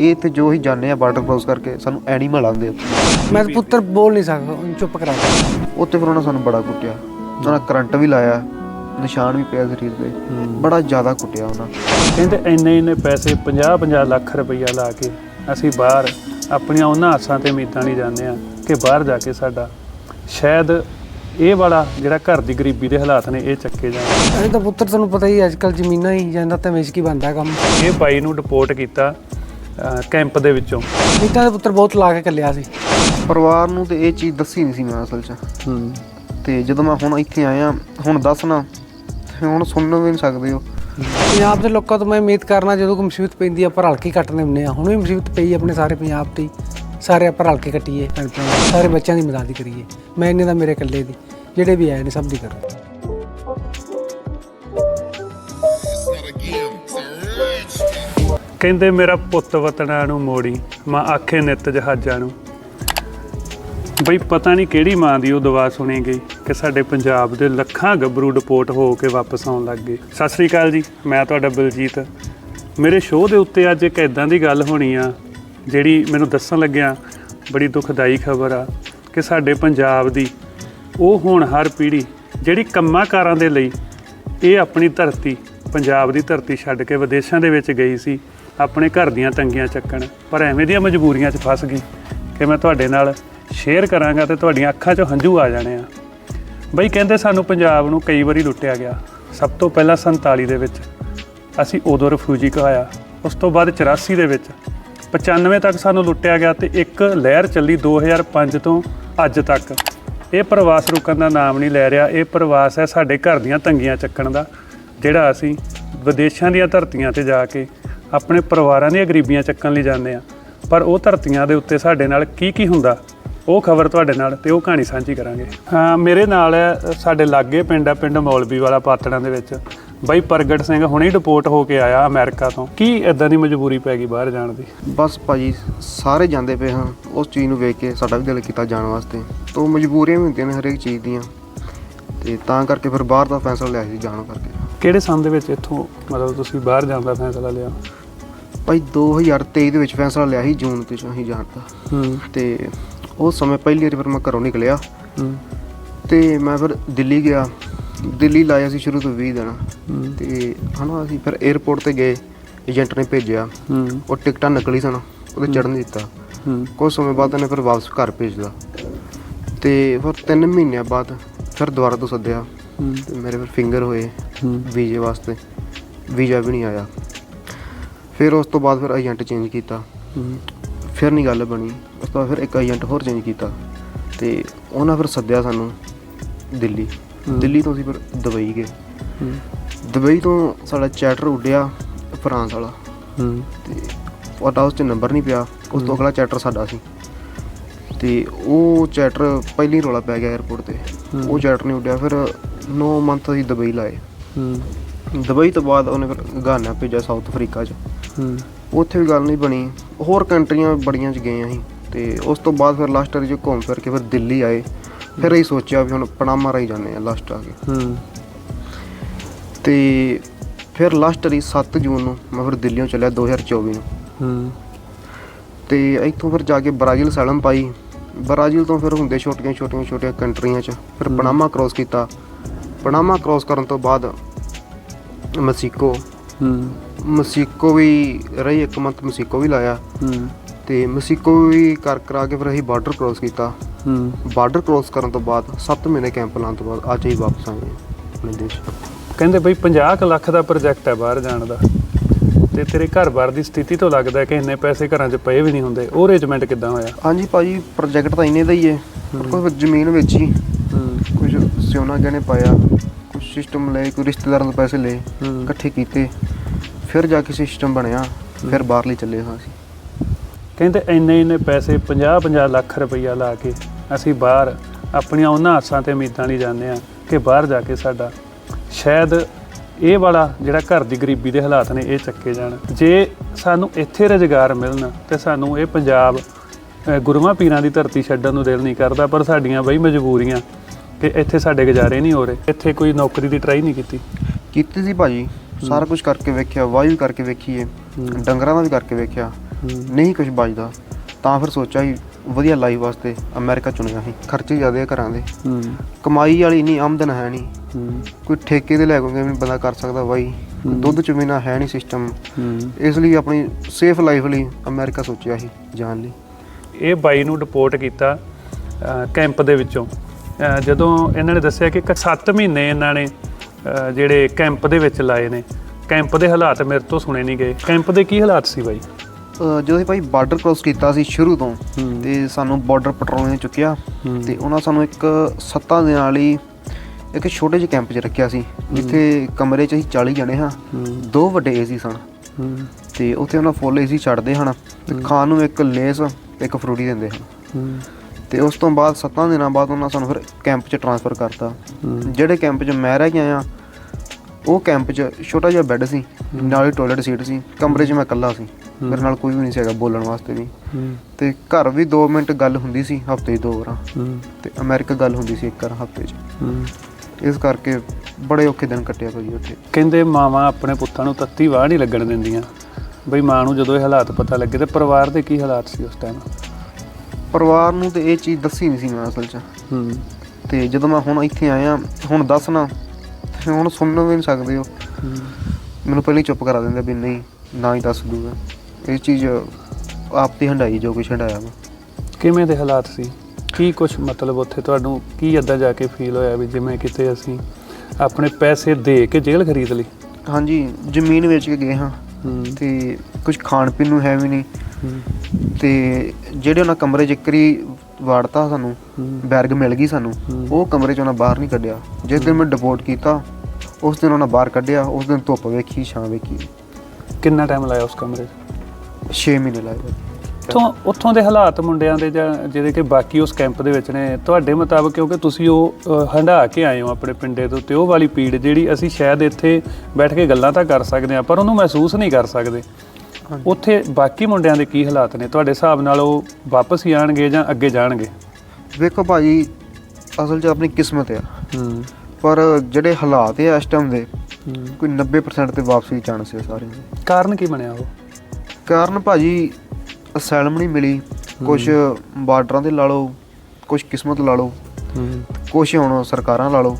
ਇਹ ਇੱਥੇ ਜੋ ਹੀ ਜਾਂਦੇ ਆ ਬਾਰਡਰ ਕ੍ਰੋਸ ਕਰਕੇ ਸਾਨੂੰ ਐਨੀਮਲ ਆਉਂਦੇ ਉੱਥੇ। ਮੈਂ ਤਾਂ ਪੁੱਤਰ ਬੋਲ ਨਹੀਂ ਸਕਦਾ ਉਹਨੂੰ ਚੁੱਪ ਕਰਾ ਦੇ। ਉੱਥੇ ਫਿਰ ਉਹਨਾਂ ਸਾਨੂੰ ਬੜਾ ਕੁੱਟਿਆ। ਉਹਨਾਂ ਕਰੰਟ ਵੀ ਲਾਇਆ ਨਿਸ਼ਾਨ ਵੀ ਪਿਆ ਸਰੀਰ ਤੇ। ਬੜਾ ਜ਼ਿਆਦਾ ਕੁੱਟਿਆ ਉਹਨਾਂ ਕਹਿੰਦੇ ਇੰਨੇ ਇੰਨੇ ਪੈਸੇ 50 50 ਲੱਖ ਰੁਪਈਆ ਲਾ ਕੇ ਅਸੀਂ ਬਾਹਰ ਆਪਣੀਆਂ ਉਹਨਾਂ ਆਸਾਂ ਤੇ ਉਮੀਦਾਂ ਨਹੀਂ ਜਾਂਦੇ ਆ ਕਿ ਬਾਹਰ ਜਾ ਕੇ ਸਾਡਾ ਸ਼ਾਇਦ ਇਹ ਵਾਲਾ ਜਿਹੜਾ ਘਰ ਦੀ ਗਰੀਬੀ ਦੇ ਹਾਲਾਤ ਨੇ ਇਹ ਚੱਕੇ ਜਾਣ। ਅਸੀਂ ਤਾਂ ਪੁੱਤਰ ਤੁਹਾਨੂੰ ਪਤਾ ਹੀ ਅੱਜ ਕੱਲ ਜ਼ਮੀਨਾਂ ਹੀ ਜਾਂਦਾ ਤਾਂ ਵੇਚ ਕੀ ਬੰਦਾ ਕੰਮ। ਇਹ ਬਾਈ ਨੂੰ ਡਿਪੋਰਟ ਕੀਤਾ ਕੈਂਪ ਦੇ ਵਿੱਚੋਂ। ਨੀਤਾਂ ਦੇ ਪੁੱਤਰ ਬਹੁਤ ਲਾ ਕੇ ਕੱਲਿਆ ਸੀ। ਪਰਿਵਾਰ ਨੂੰ ਤੇ ਇਹ ਚੀਜ਼ ਦੱਸੀ ਨਹੀਂ ਸੀ ਮੈਂ ਅਸਲ 'ਚ। ਹੂੰ। ਤੇ ਜਦੋਂ ਮੈਂ ਹੁਣ ਇੱਥੇ ਆਇਆ ਹੁਣ ਦੱਸਣਾ ਹੁਣ ਸੁਣ ਵੀ ਨਹੀਂ ਸਕਦੇ ਹੋ ਪੰਜਾਬ ਦੇ ਲੋਕਾਂ ਤੋਂ ਮੈਂ ਉਮੀਦ ਕਰਨਾ ਜਦੋਂ ਕੋਈ ਮੁਸੀਬਤ ਪੈਂਦੀ ਆ ਪਰ ਹਲਕੀ ਕੱਟਨੇ ਹੁੰਦੇ ਆ। ਹੁਣ ਵੀ ਮੁਸੀਬਤ ਪਈ ਆਪਣੇ ਸਾਰੇ ਪੰਜਾਬ ਤੇ ਹੀ। ਸਾਰੇ ਆਪਾਂ ਰਲ ਕੇ ਕੱਟੀਏ ਸਾਰੇ ਬੱਚਿਆਂ ਦੀ ਮਦਦ ਕਰੀਏ। ਮੈਂ ਇੰਨੇ ਦਾ ਮੇਰੇ ਇਕੱਲੇ ਦੀ ਜਿਹੜੇ ਵੀ ਆਏ ਨੇ ਸਭ ਦੀ ਕਰੋ। ਕਹਿੰਦੇ, ਮੇਰਾ ਪੁੱਤ ਵਤਨਾਂ ਨੂੰ ਮੋੜੀ, ਮਾਂ ਆਖੇ ਨਿੱਤ ਜਹਾਜ਼ਾਂ ਨੂੰ। ਬਈ ਪਤਾ ਨਹੀਂ ਕਿਹੜੀ ਮਾਂ ਦੀ ਉਹ ਦਵਾ ਸੁਣੀ ਗਈ ਕਿ ਸਾਡੇ ਪੰਜਾਬ ਦੇ ਲੱਖਾਂ ਗੱਭਰੂ ਡਿਪੋਰਟ ਹੋ ਕੇ ਵਾਪਸ ਆਉਣ ਲੱਗ ਗਏ। ਸਤਿ ਸ੍ਰੀ ਅਕਾਲ ਜੀ, ਮੈਂ ਤੁਹਾਡਾ ਬਲਜੀਤ। ਮੇਰੇ ਸ਼ੋਅ ਦੇ ਉੱਤੇ ਅੱਜ ਇੱਕ ਇਦਾਂ ਦੀ ਗੱਲ ਹੋਣੀ ਆ, ਜਿਹੜੀ ਮੈਨੂੰ ਦੱਸਣ ਲੱਗਿਆ ਬੜੀ ਦੁਖਦਾਈ ਖਬਰ ਆ ਕਿ ਸਾਡੇ ਪੰਜਾਬ ਦੀ ਉਹ ਹੁਣ ਹਰ ਪੀੜ੍ਹੀ ਜਿਹੜੀ ਕੰਮਾਂ ਕਾਰਾਂ ਦੇ ਲਈ ਇਹ ਆਪਣੀ ਧਰਤੀ, ਪੰਜਾਬ ਦੀ ਧਰਤੀ ਛੱਡ ਕੇ ਵਿਦੇਸ਼ਾਂ ਦੇ ਵਿੱਚ ਗਈ ਸੀ ਆਪਣੇ ਘਰ ਦੀਆਂ ਤੰਗੀਆਂ ਚੱਕਣ, ਪਰ ਐਵੇਂ ਦੀਆਂ ਮਜਬੂਰੀਆਂ 'ਚ ਫਸ ਗਈ ਕਿ ਮੈਂ ਤੁਹਾਡੇ ਨਾਲ ਸ਼ੇਅਰ ਕਰਾਂਗਾ ਤੇ ਤੁਹਾਡੀਆਂ ਅੱਖਾਂ 'ਚੋਂ ਹੰਝੂ ਆ ਜਾਣੇ ਆ। ਬਈ ਕਹਿੰਦੇ ਸਾਨੂੰ ਪੰਜਾਬ ਨੂੰ ਕਈ ਵਾਰੀ ਲੁੱਟਿਆ ਗਿਆ। ਸਭ ਤੋਂ ਪਹਿਲਾਂ 47 ਦੇ ਵਿੱਚ ਅਸੀਂ ਉਦੋਂ ਰਿਫਿਊਜੀ ਕਹਾਇਆ, ਉਸ ਤੋਂ ਬਾਅਦ 84 ਦੇ ਵਿੱਚ। 95 ਤੱਕ ਸਾਨੂੰ ਲੁੱਟਿਆ ਗਿਆ ਤੇ ਇੱਕ ਲਹਿਰ ਚੱਲੀ 2005 ਤੋਂ ਅੱਜ ਤੱਕ। ਇਹ ਪ੍ਰਵਾਸ ਰੁਕਣ ਦਾ ਨਾਮ ਨਹੀਂ ਲੈ ਰਿਹਾ, ਇਹ ਪ੍ਰਵਾਸ ਹੈ ਸਾਡੇ ਘਰ ਦੀਆਂ ਤੰਗੀਆਂ ਚੱਕਣ ਦਾ, ਜਿਹੜਾ ਅਸੀਂ ਵਿਦੇਸ਼ਾਂ ਦੀਆਂ ਧਰਤੀਆਂ ਤੇ ਜਾ ਕੇ ਆਪਣੇ ਪਰਿਵਾਰਾਂ ਦੀਆਂ ਗਰੀਬੀਆਂ ਚੱਕਣ ਲਈ ਜਾਂਦੇ ਆ। ਪਰ ਉਹ ਧਰਤੀਆਂ ਦੇ ਉੱਤੇ ਸਾਡੇ ਨਾਲ ਕੀ ਕੀ ਹੁੰਦਾ, ਉਹ ਖਬਰ ਤੁਹਾਡੇ ਨਾਲ ਤੇ ਉਹ ਕਹਾਣੀ ਸਾਂਝੀ ਕਰਾਂਗੇ। ਹਾਂ, ਮੇਰੇ ਨਾਲ ਸਾਡੇ ਲਾਗੇ ਪਿੰਡ ਆ, ਪਿੰਡ ਮੌਲਵੀ ਵਾਲਾ ਪਾਤੜਾਂ ਦੇ ਵਿੱਚ। ਬਾਈ ਪ੍ਰਗਟ ਸਿੰਘ ਹੁਣੇ ਹੀ ਡਿਪੋਰਟ ਹੋ ਕੇ ਆਇਆ ਅਮਰੀਕਾ ਤੋਂ। ਕੀ ਇਦਾਂ ਦੀ ਮਜਬੂਰੀ ਪੈ ਗਈ ਬਾਹਰ ਜਾਣ ਦੀ? ਬਸ ਭਾਜੀ, ਸਾਰੇ ਜਾਂਦੇ ਪਏ ਹਾਂ। ਉਸ ਚੀਜ਼ ਨੂੰ ਵੇਖ ਕੇ ਸਾਡਾ ਵੀ ਦਿਲ ਕੀਤਾ ਜਾਣ ਵਾਸਤੇ। ਤੋਂ ਮਜਬੂਰੀਆਂ ਵੀ ਹੁੰਦੀਆਂ ਨੇ ਹਰੇਕ ਚੀਜ਼ ਦੀਆਂ। ਤੇ ਤਾਂ ਕਰਕੇ ਫਿਰ ਬਾਹਰ ਦਾ ਫੈਸਲਾ ਲਿਆ ਸੀ ਜਾਣ ਕਰਕੇ। ਕਿਹੜੇ ਸੰਨ ਦੇ ਵਿੱਚ ਇੱਥੋਂ ਮਤਲਬ ਤੁਸੀਂ ਬਾਹਰ ਜਾਣ ਦਾ ਫੈਸਲਾ ਲਿਆ? ਭਾਈ 2023 ਦੇ ਵਿੱਚ ਫੈਸਲਾ ਲਿਆ ਸੀ ਜੂਨ ਤੇ ਅਸੀਂ ਜਾਣ ਦਾ। ਹੂੰ। ਤੇ ਉਸ ਸਮੇਂ ਪਹਿਲੀ ਵਾਰੀ ਫਿਰ ਮੈਂ ਘਰੋਂ ਨਿਕਲਿਆ। ਹੂੰ। ਤੇ ਮੈਂ ਫਿਰ ਦਿੱਲੀ ਗਿਆ। ਦਿੱਲੀ ਲਾਇਆ ਸੀ ਸ਼ੁਰੂ ਤੋਂ 20 ਦਿਨ। ਹੂੰ, ਤੇ ਹਨਾ ਅਸੀਂ ਫਿਰ 에어ਪੋਰਟ ਤੇ ਗਏ ਏਜੰਟ ਨੇ ਭੇਜਿਆ। ਹੂੰ। ਉਹ ਟਿਕਟਾਂ ਨਕਲੀ ਸਨ ਉਹਦੇ ਚੜਨ ਨਹੀਂ ਦਿੱਤਾ। ਹੂੰ। ਕੁਝ ਸਮੇਂ ਬਾਅਦ ਉਹਨੇ ਫਿਰ ਵਾਪਸ ਘਰ ਭੇਜਦਾ ਤੇ ਫਿਰ 3 ਮਹੀਨਿਆਂ ਬਾਅਦ ਫਿਰ ਦੁਬਾਰਾ ਤੋਂ ਸੱਦਿਆ। ਤੇ ਮੇਰੇ ਫਿਰ ਫਿੰਗਰ ਹੋਏ ਵੀਜ਼ੇ ਵਾਸਤੇ। ਵੀਜ਼ਾ ਵੀ ਨਹੀਂ ਆਇਆ। ਫਿਰ ਉਸ ਤੋਂ ਬਾਅਦ ਫਿਰ ਏਜੰਟ ਚੇਂਜ ਕੀਤਾ। ਫਿਰ ਨਹੀਂ ਗੱਲ ਬਣੀ। ਉਸ ਤੋਂ ਬਾਅਦ ਫਿਰ ਇੱਕ ਏਜੰਟ ਹੋਰ ਚੇਂਜ ਕੀਤਾ। ਤੇ ਉਹਨਾਂ ਫਿਰ ਸੱਦਿਆ ਸਾਨੂੰ ਦਿੱਲੀ। ਦਿੱਲੀ ਤੋਂ ਅਸੀਂ ਫਿਰ ਦੁਬਈ ਗਏ। ਦੁਬਈ ਤੋਂ ਸਾਡਾ ਚੈਟਰ ਉੱਡਿਆ ਫਰਾਂਸ ਵਾਲਾ। ਹੂੰ ਤੇ ਉਹਦਾ ਉਸ 'ਚ ਨੰਬਰ ਨਹੀਂ ਪਿਆ। ਉਸ ਤੋਂ ਅਗਲਾ ਚੈਟਰ ਸਾਡਾ ਸੀ। ਤੇ ਉਹ ਚੈਟਰ ਪਹਿਲੀ ਰੋਲਾ ਪੈ ਗਿਆ 에어ਪੋਰਟ ਤੇ। ਉਹ ਚੈਟਰ ਨਹੀਂ ਉੱਡਿਆ। ਫਿਰ 9 ਮੰਥ ਅਸੀਂ ਦੁਬਈ ਲਾਏ। ਹੂੰ। ਦੁਬਈ ਤੋਂ ਬਾਅਦ ਉਹਨੇ ਫਿਰ ਗਾਨਾ ਭੇਜਿਆ ਸਾਊਥ ਅਫਰੀਕਾ 'ਚ। ਹੂੰ। ਉੱਥੇ ਵੀ ਗੱਲ ਨਹੀਂ ਬਣੀ। ਹੋਰ ਕੰਟਰੀਆਂ ਬੜੀਆਂ 'ਚ ਗਏ ਅਸੀਂ। ਤੇ ਉਸ ਤੋਂ ਬਾਅਦ ਫਿਰ ਲਾਸਟ ਵਾਰੀ 'ਚ ਘੁੰਮ ਫਿਰ ਕੇ ਫਿਰ ਦਿੱਲੀ ਆਏ। ਫਿਰ ਅਸੀਂ ਸੋਚਿਆ ਵੀ ਹੁਣ ਪਨਾਮਾ ਰਾਈ ਜਾਂਦੇ ਆ ਲਾਸਟ ਆ ਕੇ। ਹੂੰ। ਤੇ ਫਿਰ ਲਾਸਟ ਵਾਰੀ 7 ਜੂਨ ਨੂੰ ਮੈਂ ਫਿਰ ਦਿੱਲੀੋਂ ਚੱਲਿਆ 2024 ਨੂੰ। ਹੂੰ। ਤੇ ਇੱਥੋਂ ਫਿਰ ਜਾ ਕੇ ਬ੍ਰਾਜ਼ੀਲ ਸੈਲਮ ਪਾਈ। ਬ੍ਰਾਜ਼ੀਲ ਤੋਂ ਫਿਰ ਹੁੰਦੇ ਛੋਟੀਆਂ ਛੋਟੀਆਂ ਛੋਟੀਆਂ ਕੰਟਰੀਆਂ 'ਚ ਫਿਰ ਪਨਾਮਾ ਕ੍ਰੋਸ ਕੀਤਾ। ਪਨਾਮਾ ਕ੍ਰੋਸ ਕਰਨ ਤੋਂ ਬਾਅਦ ਮਸੀਕੋ। ਹੂੰ। ਮਸੀਕੋ ਵੀ ਰਹੀ ਇੱਕ ਮੰਥ ਮਸੀਕੋ ਵੀ ਲਾਇਆ। ਹੂੰ। ਤੇ ਮਸੀਕੋ ਵੀ ਕਰ ਕਰਾ ਕੇ ਫਿਰ ਅਸੀਂ ਬਾਰਡਰ ਕ੍ਰੋਸ ਕੀਤਾ। ਹੂੰ। ਬਾਰਡਰ ਕ੍ਰੋਸ ਕਰਨ ਤੋਂ ਬਾਅਦ 7 ਮਹੀਨੇ ਕੈਂਪ ਲਾਉਣ ਤੋਂ ਬਾਅਦ ਅੱਜ ਹੀ ਵਾਪਸ ਆਏ ਆਪਣੇ ਦੇਸ਼ ਕਹਿੰਦੇ ਬਈ 50 ਕੁ ਲੱਖ ਦਾ ਪ੍ਰੋਜੈਕਟ ਹੈ ਬਾਹਰ ਜਾਣ ਦਾ। ਤੇ ਤੇਰੇ ਘਰ-ਬਾਰ ਦੀ ਸਥਿਤੀ ਤੋਂ ਲੱਗਦਾ ਕਿ ਇੰਨੇ ਪੈਸੇ ਘਰਾਂ 'ਚ ਪਏ ਵੀ ਨਹੀਂ ਹੁੰਦੇ। ਉਹ ਅਰੇਂਜਮੈਂਟ ਕਿੱਦਾਂ ਹੋਇਆ? ਹਾਂਜੀ ਭਾਜੀ ਪ੍ਰੋਜੈਕਟ ਤਾਂ ਇੰਨੇ ਦਾ ਹੀ। ਹੈ। ਕੋਈ ਜ਼ਮੀਨ ਵੇਚੀ। ਸਿਉਣਾ ਗਹਿਣੇ ਪਾਇਆ ਕੁਝ ਸਿਸਟਮ ਲਏ ਕੋਈ ਰਿਸ਼ਤੇਦਾਰਾਂ ਤੋਂ ਪੈਸੇ ਲਏ ਇਕੱਠੇ ਕੀਤੇ ਫਿਰ ਜਾ ਕੇ ਸਿਸਟਮ ਬਣਿਆ ਫਿਰ ਬਾਹਰ ਲਈ ਚੱਲੇ ਹਾਂ ਅਸੀਂ। ਕਹਿੰਦੇ ਇੰਨੇ ਇੰਨੇ ਪੈਸੇ 50-50 ਲੱਖ ਰੁਪਈਆ ਲਾ ਕੇ ਅਸੀਂ ਬਾਹਰ ਆਪਣੀਆਂ ਉਹਨਾਂ ਆਸਾਂ ਤੇ ਉਮੀਦਾਂ ਲਈ ਜਾਂਦੇ ਆ ਕਿ ਬਾਹਰ ਜਾ ਕੇ ਸਾਡਾ ਸ਼ਾਇਦ ਇਹ ਵਾਲਾ ਜਿਹੜਾ ਘਰ ਦੀ ਗਰੀਬੀ ਦੇ ਹਾਲਾਤ ਨੇ ਇਹ ਚੱਕੇ ਜਾਣ। ਜੇ ਸਾਨੂੰ ਇੱਥੇ ਰੁਜ਼ਗਾਰ ਮਿਲਣ ਤੇ ਸਾਨੂੰ ਇਹ ਪੰਜਾਬ ਗੁਰੂਆਂ ਪੀਰਾਂ ਦੀ ਧਰਤੀ ਛੱਡਣ ਨੂੰ ਦਿਲ ਨਹੀਂ ਕਰਦਾ ਪਰ ਸਾਡੀਆਂ ਬਈ ਮਜਬੂਰੀਆਂ ਕਿ ਇੱਥੇ ਸਾਡੇ ਗੁਜ਼ਾਰੇ ਨਹੀਂ ਹੋ ਰਹੇ। ਇੱਥੇ ਕੋਈ ਨੌਕਰੀ ਦੀ ਟਰਾਈ ਨਹੀਂ ਕੀਤੀ। ਕੀਤੀ ਸੀ ਭਾਜੀ। ਸਾਰਾ ਕੁਝ ਕਰਕੇ ਵੇਖਿਆ ਵਾਹ ਵੀ ਕਰਕੇ ਵੇਖੀਏ ਹੂੰ। ਡੰਗਰਾਂ ਦਾ ਵੀ ਕਰਕੇ ਵੇਖਿਆ। ਨਹੀਂ ਕੁਝ ਬਚਦਾ। ਤਾਂ ਫਿਰ ਸੋਚਿਆ ਸੀ ਵਧੀਆ ਲਾਈਫ ਵਾਸਤੇ ਅਮਰੀਕਾ ਚੁਣਿਆ ਸੀ। ਖਰਚੇ ਜ਼ਿਆਦੇ ਘਰਾਂ ਦੇ। ਹੂੰ। ਕਮਾਈ ਵਾਲੀ ਨਹੀਂ ਆਮਦਨ ਹੈ ਨਹੀਂ। ਹੂੰ। ਕੋਈ ਠੇਕੇ ਤੇ ਲੈ ਕੇ ਵੀ ਬੰਦਾ ਕਰ ਸਕਦਾ ਬਾਈ। ਦੁੱਧ ਚ ਬਿਨਾ ਹੈ ਨਹੀਂ ਸਿਸਟਮ ਹੂੰ। ਇਸ ਲਈ ਆਪਣੀ ਸੇਫ ਲਾਈਫ ਲਈ ਅਮਰੀਕਾ ਸੋਚਿਆ ਸੀ ਜਾਣ ਲਈ। ਇਹ ਬਾਈ ਨੂੰ ਡਿਪੋਰਟ ਕੀਤਾ ਕੈਂਪ ਦੇ ਵਿੱਚੋਂ। ਜਦੋਂ ਇਹਨਾਂ ਨੇ ਦੱਸਿਆ ਕਿ 7 ਮਹੀਨੇ ਇਹਨਾਂ ਨੇ ਜਿਹੜੇ ਕੈਂਪ ਦੇ ਵਿੱਚ ਲਾਏ ਨੇ ਕੈਂਪ ਦੇ ਹਾਲਾਤ ਮੇਰੇ ਤੋਂ ਸੁਣੇ ਨਹੀਂ ਗਏ। ਕੈਂਪ ਦੇ ਕੀ ਹਾਲਾਤ ਸੀ ਬਾਈ? ਜਦੋਂ ਅਸੀਂ ਭਾਈ ਬਾਰਡਰ ਕ੍ਰੋਸ ਕੀਤਾ ਸੀ ਸ਼ੁਰੂ ਤੋਂ ਹੂੰ। ਤੇ ਸਾਨੂੰ ਬਾਰਡਰ ਪੈਟਰੋਲਿੰਗ ਨੇ ਚੁੱਕਿਆ ਹੂੰ। ਤੇ ਉਹਨਾਂ ਸਾਨੂੰ ਇੱਕ ਸੱਤਾਂ ਦਿਨਾਂ ਵਾਲੀ ਇੱਕ ਛੋਟੇ ਜਿਹੇ ਕੈਂਪ 'ਚ ਰੱਖਿਆ ਸੀ ਜਿੱਥੇ ਕਮਰੇ 'ਚ ਅਸੀਂ 40 ਜਣੇ ਹਾਂ ਹੂੰ। ਦੋ ਵੱਡੇ ਏਸੀ ਸਨ। ਹੂੰ। ਤੇ ਉੱਥੇ ਉਹਨਾਂ ਫੁੱਲ ਏਸੀ ਛੱਡਦੇ ਹਨ ਤੇ ਖਾਣ ਨੂੰ ਇੱਕ ਲੇਸ ਇੱਕ ਫਰੂਟੀ ਦਿੰਦੇ ਹਨ। ਹੂੰ। ਤੇ ਉਸ ਤੋਂ ਬਾਅਦ ਸੱਤਾਂ ਦਿਨਾਂ ਬਾਅਦ ਉਹਨਾਂ ਸਾਨੂੰ ਫਿਰ ਕੈਂਪ 'ਚ ਟਰਾਂਸਫਰ ਕਰਤਾ। ਜਿਹੜੇ ਕੈਂਪ 'ਚ ਮੈਂ ਰਹਿ ਕੇ ਆਇਆ ਉਹ ਕੈਂਪ 'ਚ ਛੋਟਾ ਜਿਹਾ ਬੈੱਡ ਸੀ ਨਾਲ ਹੀ ਟਾਇਲਟ ਸੀਟ ਸੀ ਕਮਰੇ 'ਚ ਮੈਂ ਇਕੱਲਾ ਸੀ ਮੇਰੇ ਨਾਲ ਕੋਈ ਵੀ ਨਹੀਂ ਸੀਗਾ ਬੋਲਣ ਵਾਸਤੇ ਵੀ। ਤੇ ਘਰ ਵੀ 2 ਮਿੰਟ ਗੱਲ ਹੁੰਦੀ ਸੀ ਹਫ਼ਤੇ 'ਚ ਦੋ ਵਾਰਾਂ। ਤੇ ਅਮਰੀਕਾ ਗੱਲ ਹੁੰਦੀ ਸੀ ਇੱਕ ਵਾਰ ਹਫ਼ਤੇ 'ਚ। ਇਸ ਕਰਕੇ ਬੜੇ ਔਖੇ ਦਿਨ ਕੱਟਿਆ ਭਾਜੀ ਉੱਥੇ। ਕਹਿੰਦੇ ਮਾਵਾਂ ਆਪਣੇ ਪੁੱਤਾਂ ਨੂੰ ਤੱਤੀ ਵਾਹ ਨਹੀਂ ਲੱਗਣ ਦਿੰਦੀਆਂ। ਬਈ ਮਾਂ ਨੂੰ ਜਦੋਂ ਇਹ ਹਾਲਾਤ ਪਤਾ ਲੱਗੇ ਤੇ ਪਰਿਵਾਰ ਦੇ ਕੀ ਹਾਲਾਤ ਸੀ ਉਸ ਟਾਈਮ ਪਰਿਵਾਰ ਨੂੰ ਤੇ ਇਹ ਚੀਜ਼ ਦੱਸੀ ਨਹੀਂ ਸੀ ਮੈਂ ਅਸਲ 'ਚ। ਹੂੰ। ਤੇ ਜਦੋਂ ਮੈਂ ਹੁਣ ਇੱਥੇ ਆਇਆ ਹੁਣ ਦੱਸਣਾ ਤੇ ਹੁਣ ਸੁਣ ਵੀ ਨਹੀਂ ਸਕਦੇ ਹੋ। ਮੈਨੂੰ ਪਹਿਲਾਂ ਹੀ ਚੁੱਪ ਕਰਾ ਦਿੰਦੇ ਵੀ ਨਹੀਂ ਨਾ ਹੀ ਦੱਸ ਦੂਗਾ। ਇਹ ਚੀਜ਼ ਆਪ ਤੇ ਹੰਡਾਈ ਜੋ ਕੁਛ ਹੰਡਾਇਆ ਵਾ। ਕਿਵੇਂ ਦੇ ਹਾਲਾਤ ਸੀ? ਕੀ ਕੁਝ ਮਤਲਬ ਉੱਥੇ ਤੁਹਾਨੂੰ ਕੀ ਅੱਦਾ ਜਾ ਕੇ ਫੀਲ ਹੋਇਆ ਵੀ ਜਿਵੇਂ ਕਿਤੇ ਅਸੀਂ ਆਪਣੇ ਪੈਸੇ ਦੇ ਕੇ ਜੇਲ੍ਹ ਖਰੀਦ ਲਈ? ਹਾਂਜੀ ਜ਼ਮੀਨ ਵੇਚ ਕੇ ਗਏ ਹਾਂ। ਤੇ ਕੁਝ ਖਾਣ ਪੀਣ ਨੂੰ ਹੈ ਵੀ ਨਹੀਂ। ਤੇ ਜਿਹੜੇ ਉਹਨਾਂ ਕਮਰੇ 'ਚ ਇੱਕਰੀ ਵਾੜਤਾ ਸਾਨੂੰ ਬੈਰਗ ਮਿਲ ਗਈ ਸਾਨੂੰ। ਉਹ ਕਮਰੇ 'ਚ ਉਹਨਾਂ ਬਾਹਰ ਨਹੀਂ ਕੱਢਿਆ। ਜਿਸ ਦਿਨ ਮੈਂ ਡਿਪੋਰਟ ਕੀਤਾ ਉਸ ਦਿਨ ਉਹਨਾਂ ਬਾਹਰ ਕੱਢਿਆ ਉਸ ਦਿਨ ਧੁੱਪ ਵੇਖੀ ਛਾਂ ਵੇਖੀ। ਕਿੰਨਾ ਟਾਈਮ ਲਾਇਆ ਉਸ ਕਮਰੇ 'ਚ? 6 ਮਹੀਨੇ ਲਾਏ। ਉੱਥੋਂ ਉੱਥੋਂ ਦੇ ਹਾਲਾਤ ਮੁੰਡਿਆਂ ਦੇ ਜਾਂ ਜਿਹੜੇ ਕਿ ਬਾਕੀ ਉਸ ਕੈਂਪ ਦੇ ਵਿੱਚ ਨੇ ਤੁਹਾਡੇ ਮੁਤਾਬਕ ਕਿਉਂਕਿ ਤੁਸੀਂ ਉਹ ਹੰਢਾ ਕੇ ਆਏ ਹੋ ਆਪਣੇ ਪਿੰਡੇ ਤੋਂ ਤੇ ਉਹ ਵਾਲੀ ਪੀੜ ਜਿਹੜੀ ਅਸੀਂ ਸ਼ਾਇਦ ਇੱਥੇ ਬੈਠ ਕੇ ਗੱਲਾਂ ਤਾਂ ਕਰ ਸਕਦੇ ਹਾਂ ਪਰ ਉਹਨੂੰ ਮਹਿਸੂਸ ਨਹੀਂ ਕਰ ਸਕਦੇ। ਉੱਥੇ ਬਾਕੀ ਮੁੰਡਿਆਂ ਦੇ ਕੀ ਹਾਲਾਤ ਨੇ? ਤੁਹਾਡੇ ਹਿਸਾਬ ਨਾਲ ਉਹ ਵਾਪਸ ਹੀ ਆਣਗੇ ਜਾਂ ਅੱਗੇ ਜਾਣਗੇ? ਵੇਖੋ ਭਾਜੀ ਅਸਲ 'ਚ ਆਪਣੀ ਕਿਸਮਤ ਆ। ਹੂੰ। ਪਰ ਜਿਹੜੇ ਹਾਲਾਤ ਆ ਇਸ ਟਾਈਮ ਦੇ। ਕੋਈ 90% ਤੇ ਵਾਪਸੀ ਚਾਂਸ ਹੈ ਸਾਰੇ ਕਾਰਨ ਕੀ ਬਣਿਆ ਉਹ? ਕਾਰਨ ਭਾਜੀ ਅਸੈਲਮ ਨਹੀਂ ਮਿਲੀ। ਕੁਝ ਬਾਰਡਰਾਂ ਤੇ ਲਾ ਲਓ ਕੁਝ ਕਿਸਮਤ ਲਾ ਲਓ। ਕੁਝ ਹੁਣ ਸਰਕਾਰਾਂ ਲਾ ਲਓ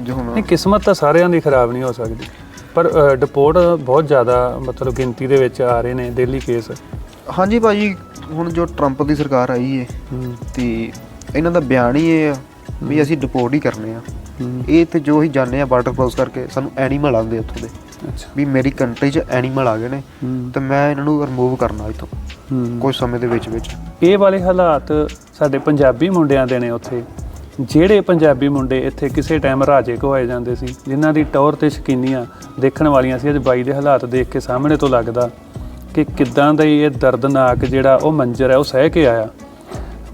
ਜੋ ਹੁਣ ਨਹੀਂ ਕਿਸਮਤ ਤਾਂ ਸਾਰਿਆਂ ਦੀ ਖਰਾਬ ਨਹੀਂ ਹੋ ਸਕਦੀ। ਪਰ ਡਿਪੋਰਟ ਬਹੁਤ ਜ਼ਿਆਦਾ ਮਤਲਬ ਗਿਣਤੀ ਦੇ ਵਿੱਚ ਆ ਰਹੇ ਨੇ ਡੇਲੀ ਕੇਸ ਹਾਂਜੀ ਭਾਜੀ ਹੁਣ ਜੋ ਟਰੰਪ ਦੀ ਸਰਕਾਰ ਆਈ ਏ ਤੇ ਇਹਨਾਂ ਦਾ ਬਿਆਨ ਹੀ ਇਹ ਆ ਵੀ ਅਸੀਂ ਡਿਪੋਰਟ ਹੀ ਕਰਨੇ ਆ। ਇਹ ਤੇ ਜੋ ਹੀ ਜਾਣਦੇ ਆ ਬਾਰਡਰ ਕ੍ਰੋਸ ਕਰਕੇ ਸਾਨੂੰ ਐਨੀਮਲ ਆਉਂਦੇ ਉੱਥੋਂ ਦੇ। ਅੱਛਾ। ਵੀ ਮੇਰੀ ਕੰਟਰੀ 'ਚ ਐਨੀਮਲ ਆ ਗਏ ਨੇ ਤੇ ਮੈਂ ਇਹਨਾਂ ਨੂੰ ਰਿਮੂਵ ਕਰਨਾ ਇੱਥੋਂ ਕੁਝ ਸਮੇਂ ਦੇ ਵਿੱਚ ਵਿੱਚ ਇਹ ਵਾਲੇ ਹਾਲਾਤ ਸਾਡੇ ਪੰਜਾਬੀ ਮੁੰਡਿਆਂ ਦੇ ਨੇ ਉੱਥੇ। ਜਿਹੜੇ ਪੰਜਾਬੀ ਮੁੰਡੇ ਇੱਥੇ ਕਿਸੇ ਟਾਈਮ ਰਾਜੇ ਹੋਏ ਜਾਂਦੇ ਸੀ, ਜਿਨ੍ਹਾਂ ਦੀ ਟੌਰ ਤੇ ਸ਼ਕੀਨੀਆਂ ਦੇਖਣ ਵਾਲੀਆਂ ਸੀ, ਅੱਜ ਬਾਈ ਦੇ ਹਾਲਾਤ ਦੇਖ ਕੇ ਸਾਹਮਣੇ ਤੋਂ ਲੱਗਦਾ ਕਿ ਕਿੱਦਾਂ ਦਾ ਇਹ ਦਰਦਨਾਕ ਜਿਹੜਾ ਉਹ ਮੰਜ਼ਰ ਹੈ, ਉਹ ਸਹਿ ਕੇ ਆਇਆ।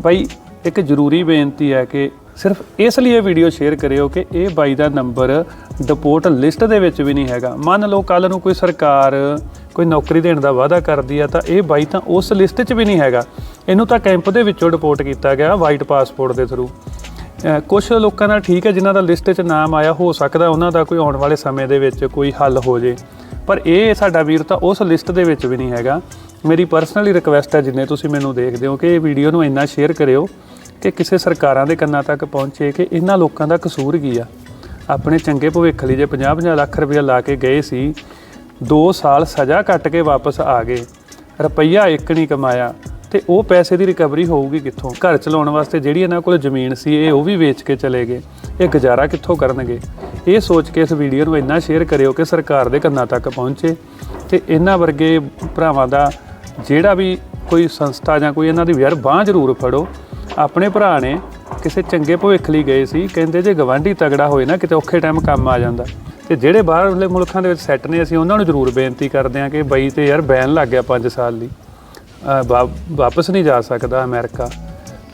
ਬਾਈ, ਇੱਕ ਜ਼ਰੂਰੀ ਬੇਨਤੀ ਹੈ ਕਿ ਸਿਰਫ ਇਸ ਲਈ ਇਹ ਵੀਡੀਓ ਸ਼ੇਅਰ ਕਰਿਓ ਕਿ ਇਹ ਬਾਈ ਦਾ ਨੰਬਰ ਡਿਪੋਰਟ ਲਿਸਟ ਦੇ ਵਿੱਚ ਵੀ ਨਹੀਂ ਹੈਗਾ। ਮੰਨ ਲਓ ਕੱਲ ਨੂੰ ਕੋਈ ਸਰਕਾਰ ਕੋਈ ਨੌਕਰੀ ਦੇਣ ਦਾ ਵਾਅਦਾ ਕਰਦੀ ਆ, ਤਾਂ ਇਹ ਬਾਈ ਤਾਂ ਉਸ ਲਿਸਟ 'ਚ ਵੀ ਨਹੀਂ ਹੈਗਾ। ਇਹਨੂੰ ਤਾਂ ਕੈਂਪ ਦੇ ਵਿੱਚੋਂ ਡਿਪੋਰਟ ਕੀਤਾ ਗਿਆ ਵਾਈਟ ਪਾਸਪੋਰਟ ਦੇ ਥਰੂ ਕੁਝ ਲੋਕਾਂ ਦਾ ਠੀਕ ਹੈ ਜਿਨ੍ਹਾਂ ਦਾ ਲਿਸਟ 'ਚ ਨਾਮ ਆਇਆ, ਹੋ ਸਕਦਾ ਉਹਨਾਂ ਦਾ ਕੋਈ ਆਉਣ ਵਾਲੇ ਸਮੇਂ ਦੇ ਵਿੱਚ ਕੋਈ ਹੱਲ ਹੋ ਜੇ। ਪਰ ਇਹ ਸਾਡਾ ਵੀਰ ਤਾਂ ਉਸ ਲਿਸਟ ਦੇ ਵਿੱਚ ਵੀ ਨਹੀਂ ਹੈਗਾ। ਮੇਰੀ ਪਰਸਨਲੀ ਰਿਕੁਐਸਟ ਹੈ ਜਿੰਨੇ ਤੁਸੀਂ ਮੈਨੂੰ ਦੇਖਦੇ ਹੋ ਕਿ ਇਹ ਵੀਡੀਓ ਨੂੰ ਇੰਨਾ ਸ਼ੇਅਰ ਕਰਿਓ ਕਿ ਕਿਸੇ ਸਰਕਾਰਾਂ ਦੇ ਕੰਨਾਂ ਤੱਕ ਪਹੁੰਚੇ ਕਿ ਇਹਨਾਂ ਲੋਕਾਂ ਦਾ ਕਸੂਰ ਕੀ ਆ। ਆਪਣੇ ਚੰਗੇ ਭਵਿੱਖ ਲਈ ਜੇ 50-50 ਲੱਖ ਰੁਪਇਆ ਲਾ ਕੇ ਗਏ ਸੀ 2 ਸਾਲ ਸਜ਼ਾ ਕੱਟ ਕੇ ਵਾਪਸ ਆ ਗਏ। ਰੁਪਈਆ ਇੱਕ ਨਹੀਂ ਕਮਾਇਆ। ਤੇ ਉਹ ਪੈਸੇ ਦੀ ਰਿਕਵਰੀ ਹੋਊਗੀ ਕਿੱਥੋਂ? ਘਰ ਚਲਾਉਣ ਵਾਸਤੇ ਜਿਹੜੀ ਇਹਨਾਂ ਕੋਲ ਜ਼ਮੀਨ ਸੀ, ਇਹ ਉਹ ਵੀ ਵੇਚ ਕੇ ਚਲੇ ਗਏ। ਇਹ ਗੁਜ਼ਾਰਾ ਕਿੱਥੋਂ ਕਰਨਗੇ? ਇਹ ਸੋਚ ਕੇ ਇਸ ਵੀਡੀਓ ਨੂੰ ਇੰਨਾ ਸ਼ੇਅਰ ਕਰਿਓ ਕਿ ਸਰਕਾਰ ਦੇ ਕੰਨਾਂ ਤੱਕ ਪਹੁੰਚੇ ਤੇ ਇਹਨਾਂ ਵਰਗੇ ਭਰਾਵਾਂ ਦਾ ਜਿਹੜਾ ਵੀ ਕੋਈ ਸੰਸਥਾ ਜਾਂ ਕੋਈ ਇਹਨਾਂ ਦੀ ਯਾਰ ਬਾਹ ਜ਼ਰੂਰ ਫੜੋ। ਆਪਣੇ ਭਰਾ ਨੇ ਕਿਸੇ ਚੰਗੇ ਭਵਿੱਖ ਲਈ ਗਏ ਸੀ, ਕਹਿੰਦੇ ਜੇ ਗਵਾਂਢੀ ਤਗੜਾ ਹੋਏ ਨਾ, ਕਿਤੇ ਔਖੇ ਟਾਈਮ ਕੰਮ ਆ ਜਾਂਦਾ। ਤੇ ਜਿਹੜੇ ਬਾਹਰਲੇ ਮੁਲਕਾਂ ਦੇ ਵਿੱਚ ਸੈੱਟ ਨੇ, ਅਸੀਂ ਉਹਨਾਂ ਨੂੰ ਜ਼ਰੂਰ ਬੇਨਤੀ ਕਰਦੇ ਹਾਂ ਕਿ ਬਈ ਤੇ ਯਾਰ ਬੈਨ ਲੱਗ ਗਿਆ 5 ਸਾਲ ਲਈ ਵਾ- ਵਾਪਸ ਨਹੀਂ ਜਾ ਸਕਦਾ ਅਮਰੀਕਾ।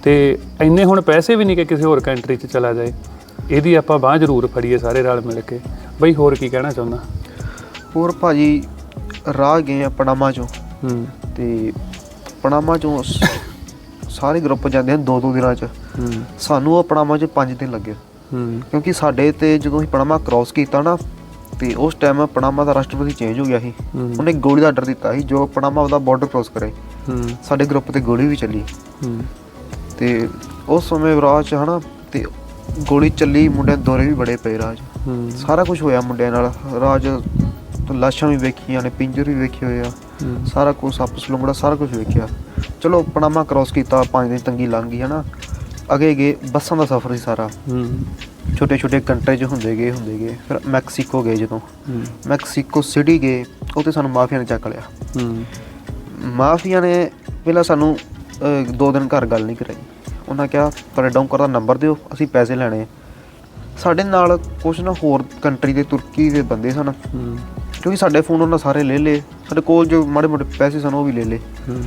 ਤੇ ਇੰਨੇ ਹੁਣ ਪੈਸੇ ਵੀ ਨਹੀਂ ਕਿ ਕਿਸੇ ਹੋਰ ਕੰਟਰੀ 'ਚ ਚਲਾ ਜਾਏ। ਇਹਦੀ ਆਪਾਂ ਬਾਹ ਜ਼ਰੂਰ ਫੜੀਏ ਸਾਰੇ ਰਲ ਮਿਲ ਕੇ। ਬਈ ਹੋਰ ਕੀ ਕਹਿਣਾ ਚਾਹੁੰਦਾ? ਹੋਰ ਭਾਜੀ ਰਾਹ ਗਏ ਆ ਪਨਾਮਾ ਚੋਂ। ਹੂੰ। ਤੇ ਪਨਾਮਾ ਚੋਂ ਸ- ਸਾਰੇ ਗਰੁੱਪ ਜਾਂਦੇ ਹਨ ਦੋ ਦੋ ਦਿਨਾਂ ਚ। ਹੂੰ। ਸਾਨੂੰ ਉਹ ਪਨਾਮਾ ਚ 5 ਦਿਨ ਲੱਗੇ। ਹੂੰ। ਕਿਉਂਕਿ ਸਾਡੇ ਤੇ ਜਦੋਂ ਅਸੀਂ ਪਨਾਮਾ ਕ੍ਰਾਸ ਕੀਤਾ ਨਾ ਤੇ ਉਸ ਟਾਈਮ ਪਨਾਮਾ ਦਾ ਰਾਸ਼ਟਰਪਤੀ ਚੇਂਜ ਹੋ ਗਿਆ ਸੀ। ਉਹਨੇ ਗੋਲੀ ਦਾ ਆਰਡਰ ਦਿੱਤਾ ਸੀ ਜੋ ਪਨਾਮਾ ਦਾ ਬਾਰਡਰ ਕ੍ਰੋਸ ਕਰੇ। ਸਾਡੇ ਗਰੁੱਪ ਤੇ ਗੋਲੀ ਵੀ ਚੱਲੀ। ਤੇ ਉਸ ਸਮੇਂ ਰਾਜ ਚ ਹਨਾ ਤੇ ਗੋਲੀ ਚੱਲੀ ਮੁੰਡਿਆਂ ਦੌਰੇ ਵੀ ਬੜੇ ਪਏ ਰਾਜ। ਸਾਰਾ ਕੁਝ ਹੋਇਆ ਮੁੰਡਿਆਂ ਨਾਲ। ਰਾਜ ਤੋਂ ਲਾਸ਼ਾਂ ਵੀ ਵੇਖੀਆਂ ਨੇ ਪਿੰਜਰ ਵੀ ਵੇਖੇ ਹੋਏ ਆ। ਸਾਰਾ ਕੁਝ ਸੱਪ ਸਲੂੰਗੜਾ ਸਾਰਾ ਕੁਝ ਵੇਖਿਆ। ਚਲੋ ਪਨਾਮਾ ਕ੍ਰੋਸ ਕੀਤਾ ਪੰਜ ਦਿਨ ਤੰਗੀ ਲੰਘ ਗਈ ਹਨਾ। ਅਗੇ ਗਏ ਬੱਸਾਂ ਦਾ ਸਫ਼ਰ ਸੀ ਸਾਰਾ। ਹੂੰ। ਛੋਟੇ ਛੋਟੇ ਕੰਟਰੀ 'ਚ ਹੁੰਦੇ ਗਏ ਹੁੰਦੇ ਗਏ। ਫਿਰ ਮੈਕਸੀਕੋ ਗਏ ਜਦੋਂ। ਹੂੰ। ਮੈਕਸੀਕੋ ਸਿਟੀ ਗਏ ਉੱਥੇ ਸਾਨੂੰ ਮਾਫੀਆ ਨੇ ਚੱਕ ਲਿਆ। ਹੂੰ। ਮਾਫੀਆ ਨੇ ਪਹਿਲਾਂ ਸਾਨੂੰ ਅਹ, ਦੋ ਦਿਨ ਘਰ ਗੱਲ ਨਹੀਂ ਕਰਾਈ। ਉਹਨਾਂ ਕਿਹਾ ਤੁਹਾਡੇ ਡੌਂਕਰ ਦਾ ਨੰਬਰ ਦਿਓ ਅਸੀਂ ਪੈਸੇ ਲੈਣੇ ਆ। ਸਾਡੇ ਨਾਲ ਕੁਝ ਨਾ ਹੋਰ ਕੰਟਰੀ ਦੇ ਤੁਰਕੀ ਦੇ ਬੰਦੇ ਸਨ। ਹੂੰ। ਕਿਉਂਕਿ ਸਾਡੇ ਫੋਨ ਉਹਨਾਂ ਸਾਰੇ ਲੈ ਲਏ। ਸਾਡੇ ਕੋਲ ਜੋ ਮਾੜੇ ਮੋਟੇ ਪੈਸੇ ਸਨ ਉਹ ਵੀ ਲੈ ਲਏ। ਹੂੰ।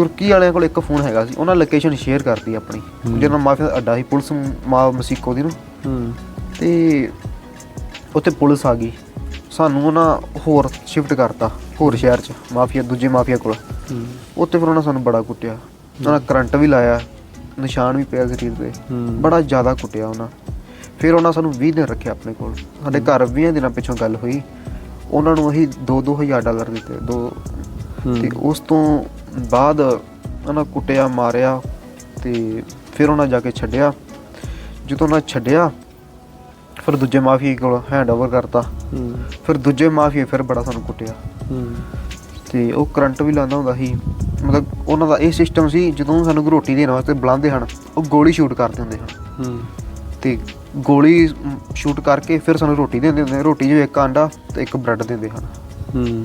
ਤੁਰਕੀ ਵਾਲਿਆਂ ਕੋਲ ਇੱਕ ਫੋਨ ਹੈਗਾ ਸੀ ਉਹਨਾਂ ਲੋਕੇਸ਼ਨ ਸ਼ੇਅਰ ਕਰਤੀ ਆਪਣੀ। ਜਿਹਨਾਂ ਮਾਫੀਆ ਦਾ ਅੱਡਾ ਸੀ ਪੁਲਿਸ ਮਾ ਮਸੀਕੋ ਦੀ ਨੂੰ। ਹੂੰ। ਤੇ ਉੱਥੇ ਪੁਲਿਸ ਆ ਗਈ। ਸਾਨੂੰ ਉਹਨਾਂ ਹੋਰ ਸ਼ਿਫਟ ਕਰਤਾ ਹੋਰ ਸ਼ਹਿਰ 'ਚ ਮਾਫੀਆ ਦੂਜੇ ਮਾਫੀਆ ਕੋਲ। ਉੱਥੇ ਫਿਰ ਉਹਨਾਂ ਸਾਨੂੰ ਬੜਾ ਕੁੱਟਿਆ। ਉਹਨਾਂ ਕਰੰਟ ਵੀ ਲਾਇਆ ਨਿਸ਼ਾਨ ਵੀ ਪਿਆ ਸਰੀਰ ਤੇ ਬੜਾ ਜ਼ਿਆਦਾ ਕੁੱਟਿਆ ਉਹਨਾਂ। ਫਿਰ ਉਹਨਾਂ ਸਾਨੂੰ 20 ਦਿਨ ਰੱਖਿਆ ਆਪਣੇ ਕੋਲ। ਸਾਡੇ ਘਰ 20 ਦਿਨਾਂ ਪਿੱਛੋਂ ਗੱਲ ਹੋਈ। ਉਹਨਾਂ ਨੂੰ ਅਸੀਂ 2-2000 ਡਾਲਰ ਦਿੱਤੇ ਦੋ ਤੇ ਉਸ ਤੋਂ ਬਾਅਦ ਉਹਨਾਂ ਕੁੱਟਿਆ ਮਾਰਿਆ ਤੇ ਫਿਰ ਉਹਨਾਂ ਜਾ ਕੇ ਛੱਡਿਆ। ਜਦੋਂ ਉਹਨਾਂ ਛੱਡਿਆ ਫਿਰ ਦੂਜੇ ਮਾਫੀਆ ਕੋਲ ਹੈਂਡਓਵਰ ਕਰਤਾ। ਹੂੰ। ਫਿਰ ਦੂਜੇ ਮਾਫੀਆ ਫਿਰ ਬੜਾ ਸਾਨੂੰ ਕੁੱਟਿਆ। ਤੇ ਉਹ ਕਰੰਟ ਵੀ ਲਾਉਂਦਾ ਹੁੰਦਾ ਸੀ। ਮਤਲਬ ਉਹਨਾਂ ਦਾ ਇਹ ਸਿਸਟਮ ਸੀ ਜਦੋਂ ਸਾਨੂੰ ਰੋਟੀ ਦੇਣ ਵਾਸਤੇ ਬੁਲਾਉਂਦੇ ਹਨ ਉਹ ਗੋਲੀ ਸ਼ੂਟ ਕਰਦੇ ਹੁੰਦੇ ਹਨ। ਤੇ ਗੋਲੀ ਸ਼ੂਟ ਕਰਕੇ ਫਿਰ ਸਾਨੂੰ ਰੋਟੀ ਦਿੰਦੇ ਹੁੰਦੇ ਰੋਟੀ 'ਚ ਇੱਕ ਆਂਡਾ ਤੇ ਇੱਕ ਬ੍ਰੈਡ ਦਿੰਦੇ ਹਨ। ਹੂੰ।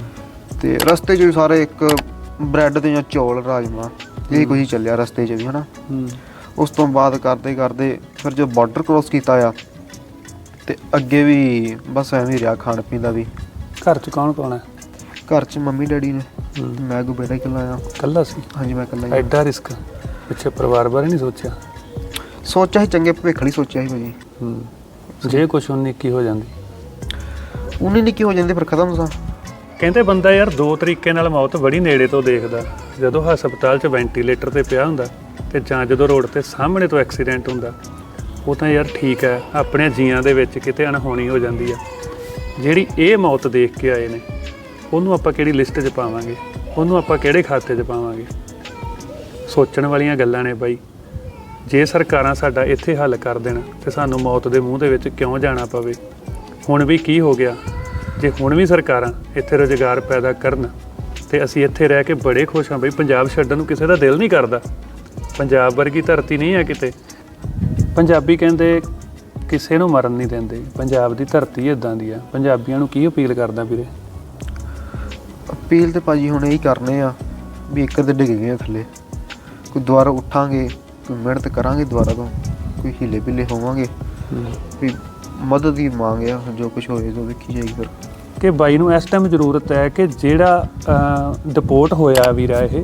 ਤੇ ਰਸਤੇ 'ਚ ਸਾਰੇ ਇੱਕ ਬ੍ਰੈਡ ਤੇ ਜਾਂ ਚੌਲ ਰਾਜਮਾ ਇਹ ਕੁਝ ਹੀ ਚੱਲਿਆ ਰਸਤੇ 'ਚ ਵੀ ਹਨਾ? ਹੂੰ। ਉਸ ਤੋਂ ਬਾਅਦ ਕਰਦੇ ਕਰਦੇ ਫਿਰ ਜੋ ਬਾਰਡਰ ਕ੍ਰੋਸ ਕੀਤਾ ਆ ਤੇ ਅੱਗੇ ਵੀ ਬਸ ਐਵੇਂ ਹੀ ਰਿਹਾ ਖਾਣ ਪੀਣ ਦਾ ਵੀ। ਘਰ ਚ ਕੌਣ ਕੌਣ ਹੈ ਘਰ 'ਚ ਮੰਮੀ ਡੈਡੀ ਨੇ। ਮੈਂ ਕੋ ਬੇਟਾ ਇਕੱਲਾ ਆ। ਕੱਲਾ ਸੀ? ਹਾਂਜੀ ਮੈਂ ਇਕੱਲਾ ਹੀ ਆ। ਐਡਾ ਰਿਸਕ ਪਿੱਛੇ ਪਰਿਵਾਰ ਬਾਰੇ ਨਹੀਂ ਸੋਚਿਆ? ਸੋਚਿਆ ਸੀ ਚੰਗੇ ਭਵਿੱਖ ਲਈ ਸੋਚਿਆ ਸੀ ਭਾਜੀ। ਹੂੰ। ਜੇ ਕੁਛ ਉਨੀ ਕੀ ਹੋ ਜਾਂਦੀ? ਉਹਨੇ ਨਹੀਂ ਕੀ ਹੋ ਜਾਂਦੇ ਫਿਰ ਖਤਮ ਸਾ। ਕਹਿੰਦੇ ਬੰਦਾ ਯਾਰ ਦੋ ਤਰੀਕੇ ਨਾਲ ਮੌਤ ਬੜੀ ਨੇੜੇ ਤੋਂ ਦੇਖਦਾ। ਜਦੋਂ ਹਸਪਤਾਲ 'ਚ ਵੈਂਟੀਲੇਟਰ ਤੇ ਪਿਆ ਹੁੰਦਾ ਤੇ ਜਾਂ ਜਦੋਂ ਰੋਡ ਤੇ ਸਾਹਮਣੇ ਤੋਂ ਐਕਸੀਡੈਂਟ ਹੁੰਦਾ, ਉਹ ਤਾਂ ਯਾਰ ਠੀਕ ਹੈ, ਆਪਣੇ ਜੀਆਂ ਦੇ ਵਿੱਚ ਕਿਤੇ ਅਣਹੋਣੀ ਹੋ ਜਾਂਦੀ ਆ। ਜਿਹੜੀ ਇਹ ਮੌਤ ਦੇਖ ਕੇ ਆਏ ਨੇ, ਉਹਨੂੰ ਆਪਾਂ ਕਿਹੜੀ ਲਿਸਟ 'ਚ ਪਾਵਾਂਗੇ? ਉਹਨੂੰ ਆਪਾਂ ਕਿਹੜੇ ਖਾਤੇ 'ਚ ਪਾਵਾਂਗੇ? ਸੋਚਣ ਵਾਲੀਆਂ ਗੱਲਾਂ ਨੇ ਬਾਈ। ਜੇ ਸਰਕਾਰਾਂ ਸਾਡਾ ਇੱਥੇ ਹੱਲ ਕਰ ਦੇਣ ਤੇ ਸਾਨੂੰ ਮੌਤ ਦੇ ਮੂੰਹ ਦੇ ਵਿੱਚ ਕਿਉਂ ਜਾਣਾ ਪਵੇ? ਹੁਣ ਵੀ ਕੀ ਹੋ ਗਿਆ? ਜੇ ਹੁਣ ਵੀ ਸਰਕਾਰਾਂ ਇੱਥੇ ਰੁਜ਼ਗਾਰ ਪੈਦਾ ਕਰਨ ਤੇ ਅਸੀਂ ਇੱਥੇ ਰਹਿ ਕੇ ਬੜੇ ਖੁਸ਼ ਹਾਂ ਬਈ ਪੰਜਾਬ ਛੱਡਣ ਨੂੰ ਕਿਸੇ ਦਾ ਦਿਲ ਨਹੀਂ ਕਰਦਾ। ਪੰਜਾਬ ਵਰਗੀ ਧਰਤੀ ਨਹੀਂ ਹੈ ਕਿਤੇ। ਪੰਜਾਬੀ ਕਹਿੰਦੇ ਕਿਸੇ ਨੂੰ ਮਰਨ ਨਹੀਂ ਦਿੰਦੇ। ਪੰਜਾਬ ਦੀ ਧਰਤੀ ਇਦਾਂ ਦੀ ਆ। ਪੰਜਾਬੀਆਂ ਨੂੰ ਕੀ ਅਪੀਲ ਕਰਦਾ ਵੀਰੇ? ਅਪੀਲ ਤੇ ਭਾਜੀ ਹੁਣ ਇਹੀ ਕਰਨੇ ਆ ਵੀ ਇੱਕ ਦੇ ਡਿੱਗ ਗਏ ਆ ਥੱਲੇ। ਕੋਈ ਦੁਬਾਰਾ ਉੱਠਾਂਗੇ ਕੋਈ ਮਿਹਨਤ ਕਰਾਂਗੇ ਦੁਬਾਰਾ ਤੋਂ ਕੋਈ ਹੀਲੇ ਬਿੱਲੇ ਹੋਵਾਂਗੇ ਵੀ ਮਦਦ ਦੀ ਮੰਗ ਆ, ਜੋ ਕੁਝ ਹੋਏ ਜੋ ਵੇਖੀ ਜਾਏਗੀ ਫਿਰ। ਕਿ ਬਾਈ ਨੂੰ ਇਸ ਟਾਈਮ ਜ਼ਰੂਰਤ ਹੈ ਕਿ ਜਿਹੜਾ ਡਿਪੋਰਟ ਹੋਇਆ ਵੀਰਾ ਇਹ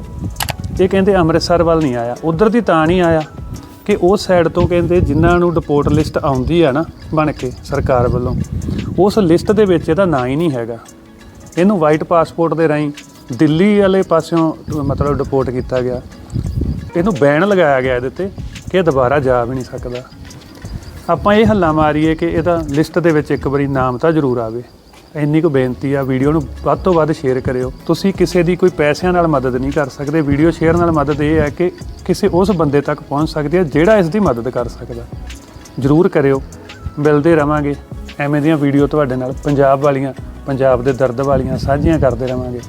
ਇਹ ਕਹਿੰਦੇ ਅੰਮ੍ਰਿਤਸਰ ਵੱਲ ਨਹੀਂ ਆਇਆ। ਉਧਰ ਦੀ ਤਾਂ ਨਹੀਂ ਆਇਆ ਕਿ ਉਸ ਸਾਈਡ ਤੋਂ ਕਹਿੰਦੇ ਜਿਨ੍ਹਾਂ ਨੂੰ ਡਿਪੋਰਟ ਲਿਸਟ ਆਉਂਦੀ ਆ ਨਾ ਬਣ ਕੇ ਸਰਕਾਰ ਵੱਲੋਂ, ਉਸ ਲਿਸਟ ਦੇ ਵਿੱਚ ਇਹਦਾ ਨਾਂ ਹੀ ਨਹੀਂ ਹੈਗਾ। ਇਹਨੂੰ ਵਾਈਟ ਪਾਸਪੋਰਟ ਦੇ ਰਾਹੀਂ ਦਿੱਲੀ ਵਾਲੇ ਪਾਸਿਓਂ, ਮਤਲਬ ਡਿਪੋਰਟ ਕੀਤਾ ਗਿਆ। ਇਹਨੂੰ ਬੈਨ ਲਗਾਇਆ ਗਿਆ ਇਹਦੇ ਤੇ ਕਿ ਇਹ ਦੁਬਾਰਾ ਜਾ ਵੀ ਨਹੀਂ ਸਕਦਾ। ਆਪਾਂ ਇਹ ਹੱਲਾ ਮਾਰੀਏ ਕਿ ਇਹਦਾ ਲਿਸਟ ਦੇ ਵਿੱਚ ਇੱਕ ਵਾਰੀ ਨਾਮ ਤਾਂ ਜ਼ਰੂਰ ਆਵੇ। ਇੰਨੀ ਕੁ ਬੇਨਤੀ ਆ, ਵੀਡੀਓ ਨੂੰ ਵੱਧ ਤੋਂ ਵੱਧ ਸ਼ੇਅਰ ਕਰਿਓ। ਤੁਸੀਂ ਕਿਸੇ ਦੀ ਕੋਈ ਪੈਸਿਆਂ ਨਾਲ ਮਦਦ ਨਹੀਂ ਕਰ ਸਕਦੇ। ਵੀਡੀਓ ਸ਼ੇਅਰ ਨਾਲ ਮਦਦ ਇਹ ਹੈ ਕਿ ਕਿਸੇ ਉਸ ਬੰਦੇ ਤੱਕ ਪਹੁੰਚ ਸਕਦੀ ਹੈ ਜਿਹੜਾ ਇਸ ਦੀ ਮਦਦ ਕਰ ਸਕਦਾ। ਜ਼ਰੂਰ ਕਰਿਓ। ਮਿਲਦੇ ਰਵਾਂਗੇ। ਐਵੇਂ ਦੀਆਂ ਵੀਡੀਓ ਤੁਹਾਡੇ ਨਾਲ ਪੰਜਾਬ ਵਾਲੀਆਂ, ਪੰਜਾਬ ਦੇ ਦਰਦ ਵਾਲੀਆਂ ਸਾਂਝੀਆਂ ਕਰਦੇ ਰਵਾਂਗੇ।